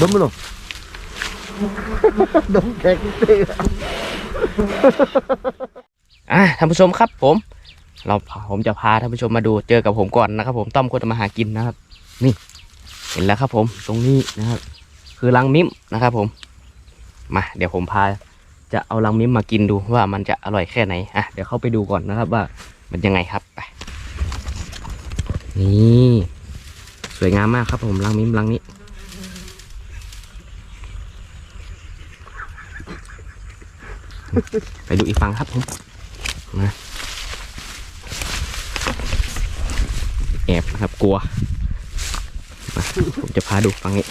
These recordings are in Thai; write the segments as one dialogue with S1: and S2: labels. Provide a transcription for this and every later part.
S1: ดมไปหรอดมแข็งเต้
S2: อะท่านผู้ชมครับ ผม เราผมจะพาท่านผู้ชมมาดูเจอกับผมก่อนนะครับ ผมต้อมคนทำมาหากินนะครับ นี่ เห็นแล้วครับ ผมตรงนี้นะครับ คือรังมิมนะครับ ผมมาเดี๋ยวผมพาจะเอารังมิมมากินดูว่ามันจะอร่อยแค่ไหนอะเดี๋ยวเข้าไปดูก่อนนะครับว่ามันยังไงครับไปนี่สวยงามมากครับผมรังมิมรังนี้ ไปดูอีกฝั่งครับผมมาแอบนะครับกลัวมาผมจะพาดูฝั่งนี้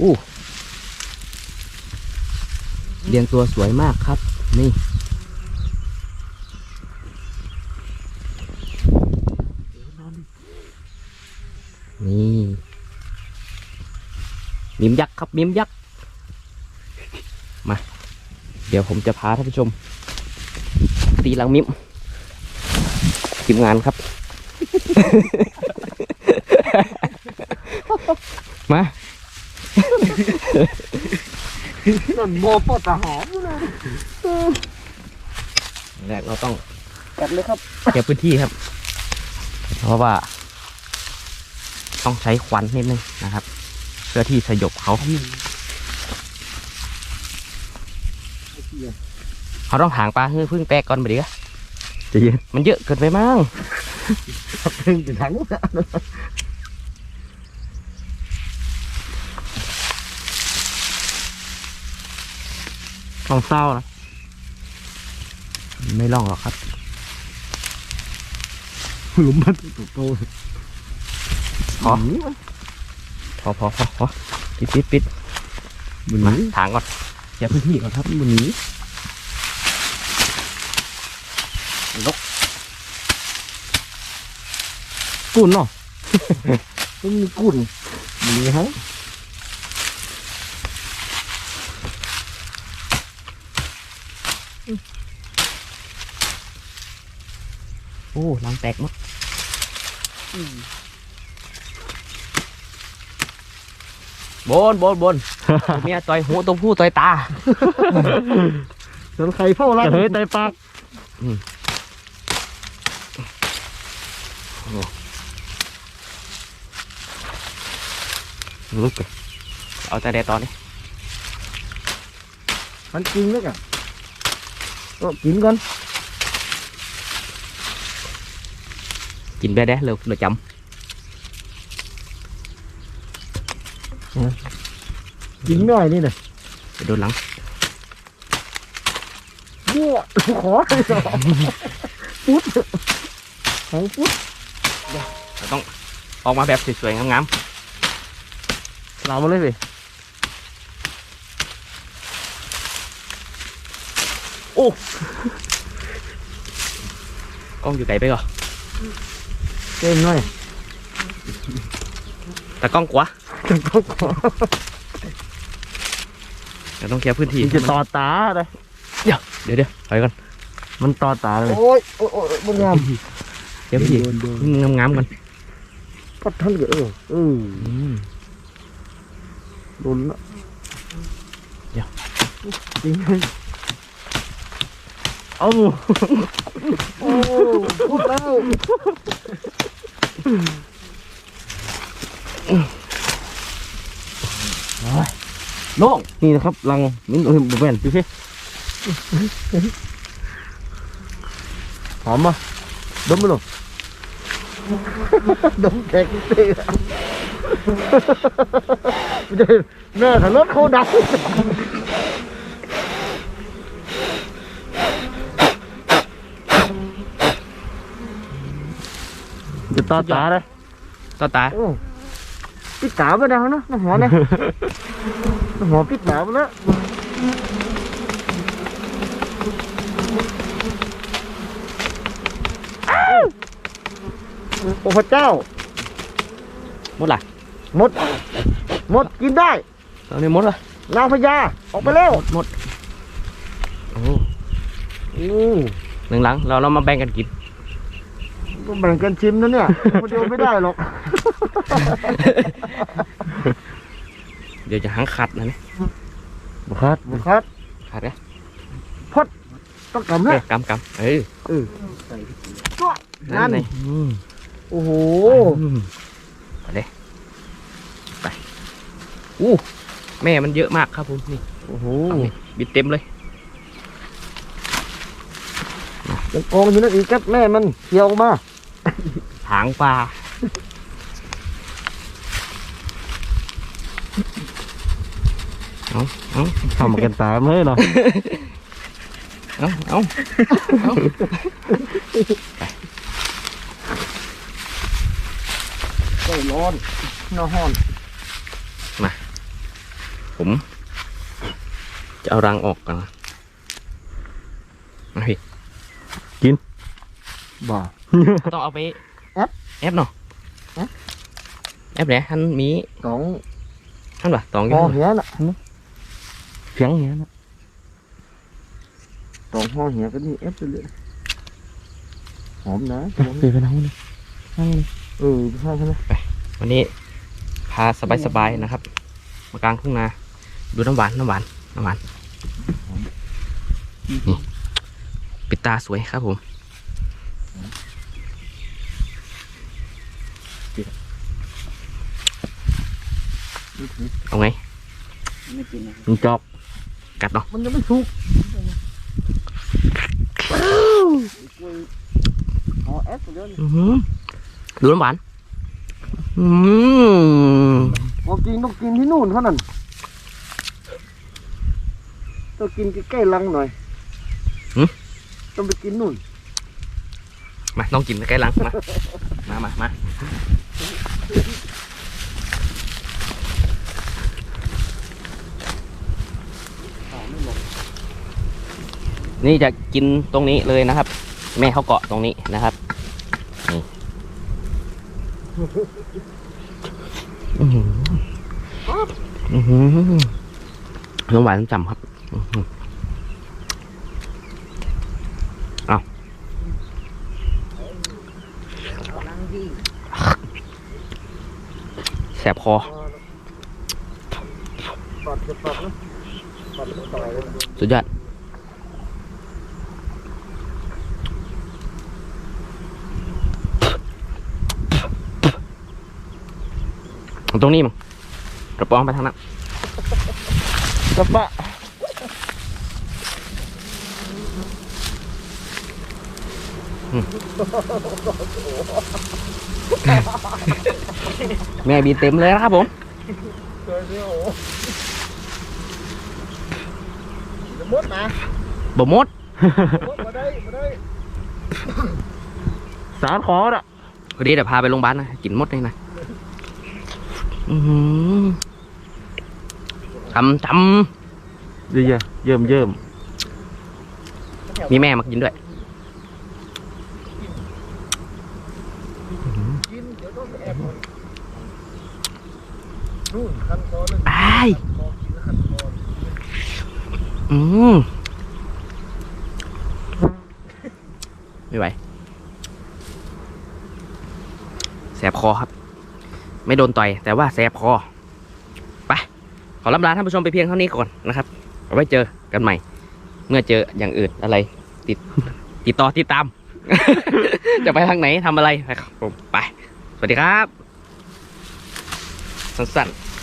S2: อู้เรียงตัวสวยมากครับ นี่ มิมยักษ์ครับมิมยักษ์มา เดี๋ยวผมจะพาท่านผู้ชม ตีหลังมิมทีมงานครับ มา
S1: นั่นโมปอดทหารอยู่เลย
S2: แรกเราต้อง
S1: กัดเลยครับ
S2: เคลียร์พื้นที่ครับ เพราะว่า ต้องใช้ควันนิดนึงนะครับเพื่อที่สยบเขา เขาต้องถางปลาเฮ้ยเพิ่งแตกก่อนไปดิกะจะเย็นมันเยอะเกินไปมั้ง
S1: ถึงจะถัง
S2: ต้องเศร้านะ ไม่ล่องหรอกครับ
S1: หลุมมันโต
S2: พอ พอพอพอพอปิดปิดปิด
S1: มัน
S2: มา
S1: นี้
S2: ถางก่อนเคลียร์พื้นที่ก่อนครับ
S1: มันนี้
S2: กุนเนาะ
S1: มันมีกุ่นมันนี้ฮะ
S2: โอ้ลังแตกหมด บนบนบนตัวเมียต่อยหูตัวผู้ต่อยตา
S1: จนใครเฝ้ารัก
S2: เฮ้ยไตปากลุกไปเอาแต่แดดตอนนี้
S1: มันจริงไหมกันก็กินก่อน
S2: กินไปได้เร็วเร็วจ
S1: กินหน่อยนี่เลยำ
S2: ไปโดนหลัง
S1: มั่วขอเลยเหรอปุ๊ดของปุ๊ด
S2: เราต้องออกมาแบบสวยๆงาม
S1: เรามาเลยสิ
S2: ๆโอ้กล้องอยู่ไกลไปก่อน
S1: เต็มหน่อย
S2: แต่กล้องกว่า
S1: ก็ขอ
S2: เดี๋ยวต้องเคลียร์พื้นที่
S1: มันจะต่อตาเลย
S2: เดี๋ยวเดี๋ยวถอยก่อน
S1: มันต่อตาเลยโอ้ยโอ้ยโอ้ยมันงาม
S2: เคลียร์พื้นที่
S1: โดน
S2: งามๆก่อน
S1: ก็ท่านก็เออเออ
S2: อืม
S1: โดนละ
S2: เดี๋ยว
S1: จริงเลยเอาโอ้พูดแล้ว
S2: โล่ง
S1: นี่นะครับลังมิ้นเอ้ยบุแมนพี่พี่หอมมาดมไปหรอดมแข็งเต้ไม่ได้แม่ถ้ารถเขาดังจะต่อตาเลย
S2: ต่อตา
S1: โอ้ปิดตาไปแล้วนะน้ำหัวเนี่ยน้ำ หัวปิดตาไปแล้วอ้าวโอ้พระเจ้า
S2: หมดละ
S1: หมดหมดกินได้
S2: ตอนนี้หมดละ
S1: นางพญาออกไปแล้ว
S2: หมดหมดโอ้
S1: อู้
S2: หนึ่งหลังเราเรามาแบ่งกันกิน
S1: อก็แบ่งกันชิมนะเนี่ยคนเดียวไม่ได้หรอก
S2: เดี๋ยวจะหังขัดนะเนี่ย
S1: บุคัดบุคัด
S2: ขัดนะ
S1: ต้องกำ
S2: เอ
S1: นะ
S2: อกำกำเออ
S1: นั่น
S2: เลยอืม
S1: โอ้โห
S2: อืมไปเลยไปอู้แม่มันเยอะมากครับผมนี่
S1: โอ้โห
S2: เอานี่บิดเต็มเลย
S1: ยังกองอยู่นั่นอีกครับแม่มันเคี่ยวมา
S2: หางปลา เอาเอา
S1: ทำมากันตามเลยเนาะ
S2: เอาเอาเอา
S1: ก็ร้อนหน้าห้อน
S2: ผม จะเอารังออกก่อนนะมาพี่
S1: บ่า
S2: ต้องเอาไป
S1: แอป
S2: แอปเนาะ
S1: แอป
S2: แอปไหนฮันมี
S1: สอง
S2: ฮันป่ะตองอ
S1: พ
S2: ยู่
S1: อ
S2: หั่น
S1: เหี้ยน่ะ เห็นไหมเสียงเหี้ยน่ะสองห้อเหี้ยก็นี่เอฟไปเลยหอมนะ
S2: เไปนั่งเลยนั่งเลย
S1: เออใช่ใช่ไหม
S2: วันนี้พาสบายๆนะครับ มากลางทุ่งนาดูน้ำหวานน้ำหวานน้ำหวานนี่ปิดตาสวยครับผมเอาไง
S1: มันจอก
S2: กัดเนาะ
S1: มันยังไม่สุกอ๋อเอฟเดี๋ยวนี้
S2: อื้อหือดูน้ำหวานอืม
S1: พอกินต้องกินที่นู่นเขานั่นต้องกินใกล้ๆรังหน่อยต้องไปกินนู่น
S2: มาต้องกินใกล้ๆหลังมามามามา นี่จะกินตรงนี้เลยนะครับ แม่เขาเกาะตรงนี้นะครับนี่อื้อหืออื้อหือน้ำหวานจำครับอื้อหือเอาแสบคอสุดยอดเอา ตรงนี้มั้งกระป๋องไปทางนั้น
S1: กระปะ
S2: แม่บีเต็มเลยนะครับผม
S1: เจอเดียวโอ้จะมดนะ
S2: บ่มด
S1: มดมาได้มาได้สารขอน่ะ
S2: พอดีเดี๋ยวพาไปโรงพยาบาลนะ กินมดเลยนะ อื้อหือจำจ
S1: เยี่ยเยิ่มเยิ่มำ
S2: มีแม่มากินด้วย
S1: กินเดี๋ยวต้องไปแอบนู่นขั้นตอนนึง
S2: ไอ้าย
S1: มองกินขั้นตอน
S2: อืมไม่ไหวแสบคอครับ ไม่โดนต่อย แต่ว่าแสบคอไปขอลำลาท่านผู้ชมไปเพียงเท่านี้ก่อนนะครับเอาไว้เจอกันใหม่ เมื่อเจออย่างอื่นอะไร ติดติดต่อติดตาม จะไปทางไหนทำอะไรไปครับผมไป สวัสดีครับ สั้นๆ